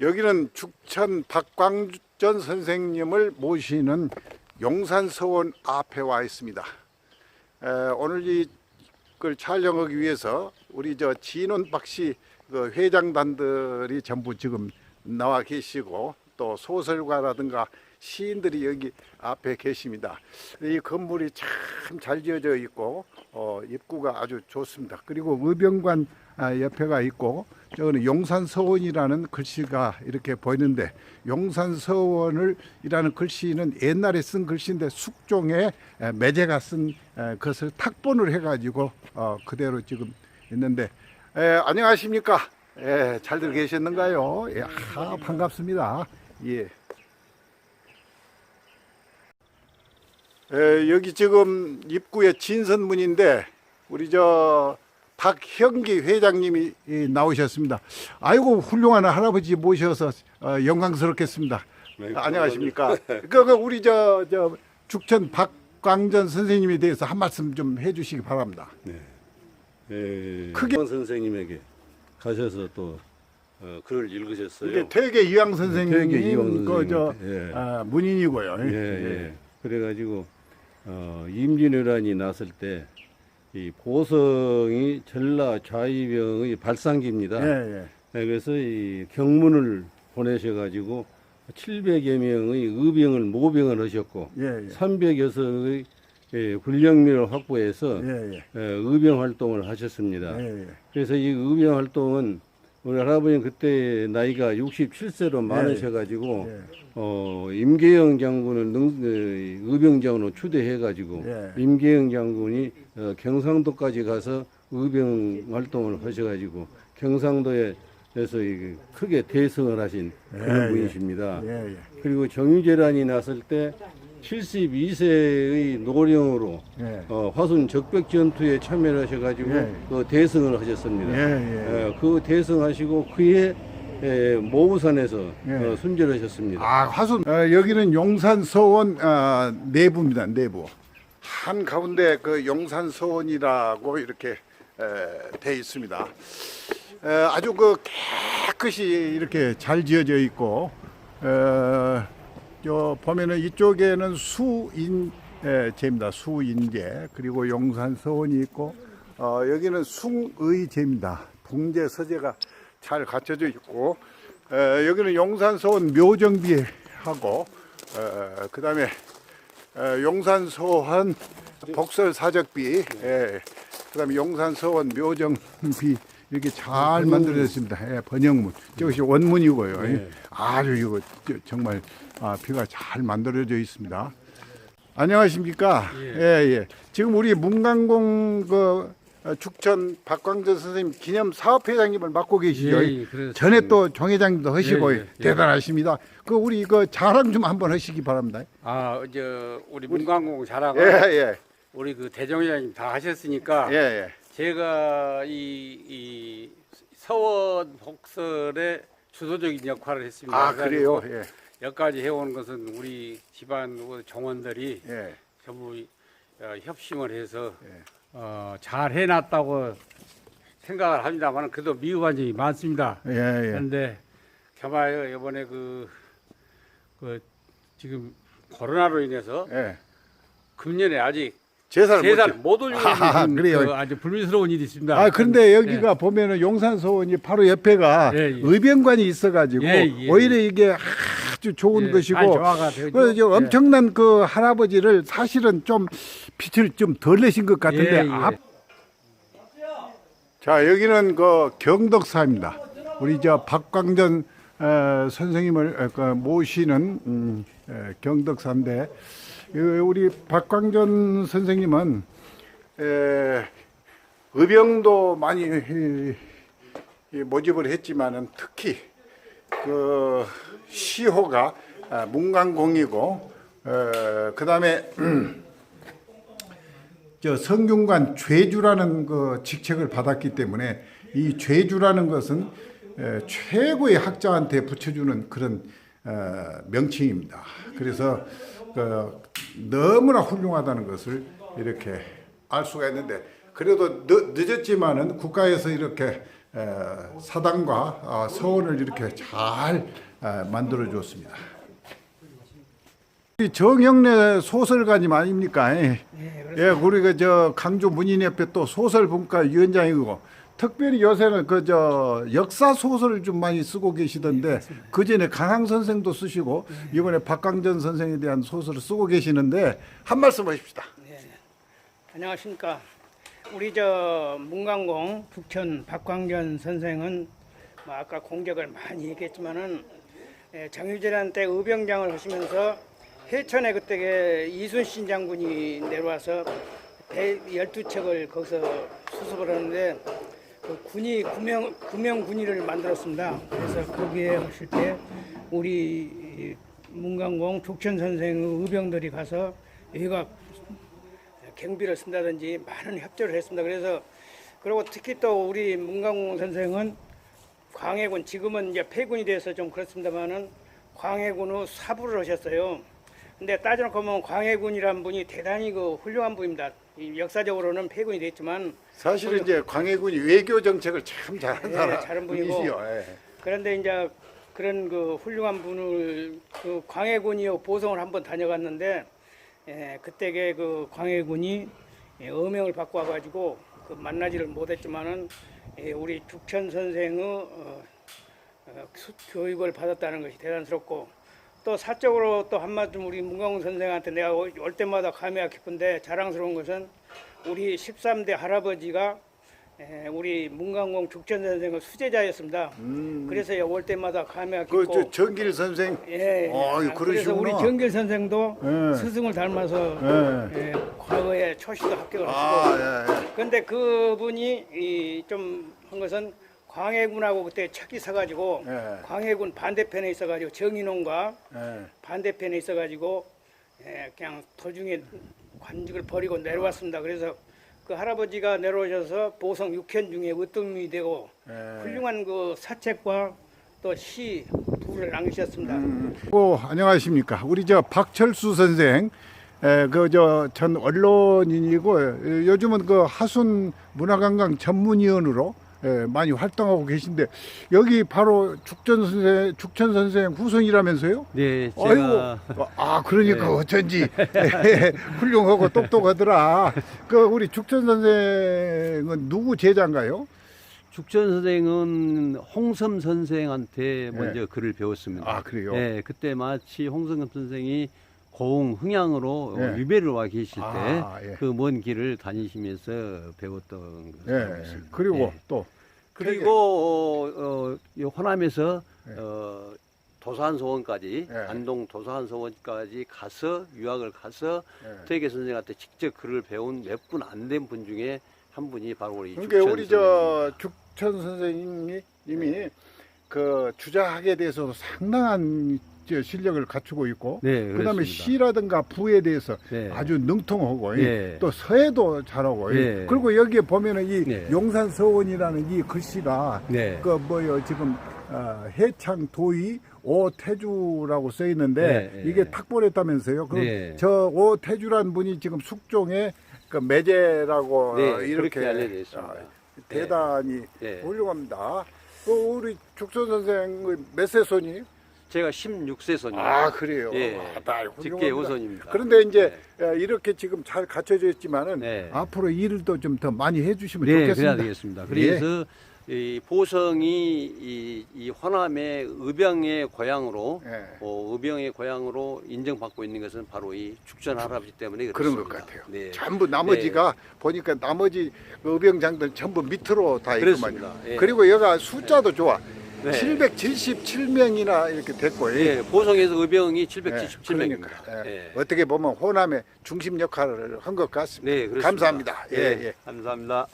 여기는 죽천 박광전 선생님을 모시는 용산서원 앞에 와 있습니다. 에, 오늘 이걸 촬영하기 위해서 우리 저 진원 박씨 그 회장단들이 전부 지금 나와 계시고 또 소설가라든가 시인들이 여기 앞에 계십니다. 이 건물이 참 잘 지어져 있고 어, 입구가 아주 좋습니다. 그리고 의병관 아, 옆에가 있고 저거는 용산서원이라는 글씨가 이렇게 보이는데 용산서원을 이라는 글씨는 옛날에 쓴 글씨인데 숙종에 에, 매제가 쓴 에, 것을 탁본을 해가지고 어, 그대로 지금 있는데 에, 안녕하십니까? 예, 잘들 계셨는가요? 예, 아, 반갑습니다. 예. 에, 여기 지금 입구에 진선문인데 우리 저 박형기 회장님이 이, 나오셨습니다. 아이고 훌륭한 할아버지 모셔서 어, 영광스럽겠습니다. 네, 아, 안녕하십니까? 그, 그 우리 저, 저 죽천 박광전 선생님에 대해서 한 말씀 좀 해주시기 바랍니다. 예, 크게- 선생님에게 가셔서 또 어, 글을 읽으셨어요. 이게 퇴계 이황 선생님, 퇴계 이황 그저 예. 아, 문인이고요. 예, 예. 그래가지고 어, 임진왜란이 났을 때 이 보성이 전라 좌이병의 발상기입니다. 예, 예. 네, 그래서 이 경문을 보내셔가지고 700여 명의 의병을 모병을 하셨고 예, 예. 300여 석의 예, 군령미를 확보해서 예, 예. 예, 의병 활동을 하셨습니다. 예, 예. 그래서 이 의병 활동은 우리 할아버님 그때 나이가 67세로 많으셔가지고 예. 어, 임계영 장군을 능, 어, 의병장으로 추대해가지고 예. 임계영 장군이 어, 경상도까지 가서 의병 활동을 하셔가지고 경상도에서 이 크게 대승을 하신 그런 예, 예. 분이십니다. 예, 예. 그리고 정유재란이 났을 때 72세의 노령으로 예. 어, 화순 적벽 전투에 참여를 하셔가지고 예. 그 대승을 하셨습니다. 예, 예. 어, 그 대승하시고 그해 에, 모부산에서 예. 어, 순절하셨습니다. 아, 화순. 어, 여기는 용산 서원 어, 내부입니다. 내부. 한 가운데 그 용산 서원이라고 이렇게 에, 돼 있습니다. 에, 아주 그 깨끗이 이렇게 잘 지어져 있고, 어, 저 보면은 이쪽에는 수인제입니다. 수인제 그리고 용산 서원이 있고, 어, 여기는 숭의제입니다. 붕제 서재가 잘 갖춰져 있고, 에, 여기는 용산 서원 묘정비하고, 에, 그다음에 에, 용산 서원 복설 사적비, 예, 그다음에 용산 서원 묘정비 이렇게 잘 만들어졌습니다. 예, 번역문, 이것이 원문이고요. 네. 아주 이거 저- 정말 아, 비가 잘 만들어져 있습니다. 안녕하십니까? 예, 예. 지금 우리 문강공 그 어, 죽천 박광전 선생님 기념 사업회장님을 맡고 계시죠. 예, 예. 전에 또 정 회장님도 하시고 예, 예, 예. 대단하십니다. 그 우리 그 자랑 좀 한번 하시기 바랍니다. 아, 저 우리 문광공 자랑은 예, 예, 우리 그 대정회장님 다 하셨으니까 예, 예. 제가 이, 이 서원 복설의 주도적인 역할을 했습니다. 아 그래요. 예, 여기까지 해온 것은 우리 집안 정원들이 예, 전부 어, 협심을 해서 예. 어, 잘 해놨다고 생각을 합니다만 그래도 미흡한 점이 많습니다. 예, 예. 그런데 겸하여 이번에 그, 그 지금 코로나로 인해서 예. 금년에 아직 제사를 제사 못. 못 올리는 아, 그래요? 그 아주 불미스러운 일이 있습니다. 아 그런데 여기가 보면은 용산소원이 바로 옆에가 예, 예. 의병관이 있어가지고 예, 예. 오히려 이게 아주 좋은 예, 것이고 잘 조화가 되죠. 그 이제 예. 엄청난 그 할아버지를 사실은 좀 빛을 좀 덜 내신 것 같은데 예, 예. 앞. 자 여기는 그 경덕사입니다. 우리 저 박광전 어, 선생님을 어, 그 모시는 음, 에, 경덕사인데 그 우리 박광전 선생님은 에, 의병도 많이 모집을 했지만은 특히 그 시호가 아, 문강공이고 어, 그다음에 저 성균관 죄주라는 그 직책을 받았기 때문에 이 죄주라는 것은 에, 최고의 학자한테 붙여주는 그런 어, 명칭입니다. 그래서 그 너무나 훌륭하다는 것을 이렇게 알 수가 있는데 그래도 늦, 늦었지만은 국가에서 이렇게 에, 사당과 어, 서원을 이렇게 잘 에, 만들어 줬습니다. 이 정영래 소설가님 아닙니까? 예, 예 우리가 저 강주 문인협회 또 소설분과 위원장이고 특별히 요새는 그 저 역사 소설을 좀 많이 쓰고 계시던데 그 전에 강항 선생도 쓰시고 이번에 박광전 선생에 대한 소설을 쓰고 계시는데 한 말씀 하십시다. 안녕하십니까. 우리 저 문광공 북천 박광전 선생은 뭐 아까 공격을 많이 했겠지만은 예, 장유재란 때 의병장을 하시면서 해천에 그때 이순신 장군이 내려와서 배 12척을 거기서 수습을 하는데 그 군이 구명 구명 군의를 만들었습니다. 그래서 거기에 하실 때 우리 이 문광공 북천 선생의 의병들이 가서 여기가 경비를 쓴다든지 많은 협조를 했습니다. 그래서 그리고 특히 또 우리 문광공 선생은 광해군 지금은 이제 폐군이 돼서 좀 그렇습니다만은 광해군의 사부를 하셨어요. 근데 따져놓고 보면 광해군이란 분이 대단히 그 훌륭한 분입니다. 이 역사적으로는 폐군이 됐지만 사실은 이제 광해군이 외교 정책을 참 잘한 예, 사람 잘한 분이고. 분이시요. 예. 그런데 이제 그런 그 훌륭한 분을 그 광해군이요 보성을 한번 다녀갔는데 예, 그때게 그 광해군이 예, 어명을 받고 와가지고 그 만나지를 못했지만은 예, 우리 죽천 선생의 어, 어, 수- 교육을 받았다는 것이 대단스럽고 또 사적으로 또 한마디 우리 문광훈 선생한테 내가 올올 때마다 감회가 깊은데 자랑스러운 것은 우리 13대 할아버지가 예, 우리 문광공 죽천 선생의 수제자였습니다. 그래서 올 때마다 감회가 깊고 음. 그저 정길 선생. 예, 예. 아, 그러시구나. 우리 정길 선생도 예. 스승을 닮아서 예. 예, 과거에 초시도 합격을 하시고 아, 예, 예. 그런데 그분이 좀 한 것은 광해군하고 그때 척이 서가지고 예. 광해군 반대편에 있어가지고 정인홍과 예. 반대편에 있어가지고 예, 그냥 도중에 관직을 버리고 내려왔습니다. 그래서 그 할아버지가 내려오셔서 보성 육현 중에 으뜸이 되고 예. 훌륭한 그 사책과 또 시 부를 남기셨습니다. 오, 안녕하십니까. 우리 저 박철수 선생, 그 저 전 언론인이고 에, 요즘은 그 하순 문화관광 전문위원으로 에, 많이 활동하고 계신데 여기 바로 죽전 선생, 죽천 선생 후손이라면서요? 네, 제가 아이고, 아 그러니까 네. 어쩐지 훌륭하고 똑똑하더라. 그 우리 죽천 선생은 누구 제자인가요? 죽전 선생은 홍섬 선생한테 먼저 글을 배웠습니다. 아, 그래요? 네, 그때 마치 홍섬 선생이 고흥 흥양으로 네. 위배를 와 계실 아, 예. 때그먼 길을 다니시면서 배웠던 알고 예. 있습니다. 그리고 네. 또 그리고 어, 어, 이 호남에서 네. 어, 도산서원까지 네. 안동 도산서원까지 가서 유학을 가서 예. 퇴계 선생한테 직접 글을 배운 몇 분 안 된 분 중에 한 분이 바로 우리 그러니까 죽천 우리 저. 죽천 선생님이 이미 그 주자학에 대해서 상당한 저 실력을 갖추고 있고 네, 그다음에. 시라든가 부에 대해서 네. 아주 능통하고 이 네. 또 서예도 잘하고 이 네. 그리고 여기에 보면은 이 네. 용산 서원이라는 이 글씨가 네. 그 뭐요 지금 어, 해창 도의 오태주라고 써 있는데 네, 이게 네. 탁본했다면서요? 그럼 네. 저 오태주란 분이 지금 숙종의 그 매제라고 네, 어, 이렇게 그렇게 알려져 있습니다. 어, 대단히 네. 훌륭합니다. 그 우리 죽선 선생의 몇세 손이? 제가 16세 손이에요. 아 그래요. 예. 아, 나 직계 훌륭합니다. 우선입니다. 그런데 이제 에, 이렇게 지금 잘 갖춰져 있지만은 네. 앞으로 일을 또 좀 더 많이 해주시면 네, 좋겠습니다. 그래야 되겠습니다. 그래서 이 보성이 이, 이 호남의 의병의 고향으로 예. 어, 의병의 고향으로 인정받고 있는 것은 바로 이 죽전 할아버지 때문에 그런 그렇습니다. 것 같아요. 네. 전부 나머지가 보니까 나머지 의병장들 전부 밑으로 다 있구만요. 그렇습니다. 예. 그리고 여가 숫자도 좋아. 네. 777명이나 이렇게 됐고. 예, 보성에서 의병이 예, 777명입니다. 그러니까, 예. 예. 어떻게 보면 호남의 중심 역할을 한 것 같습니다. 네, 그렇습니다. 감사합니다. 예, 예, 예. 감사합니다.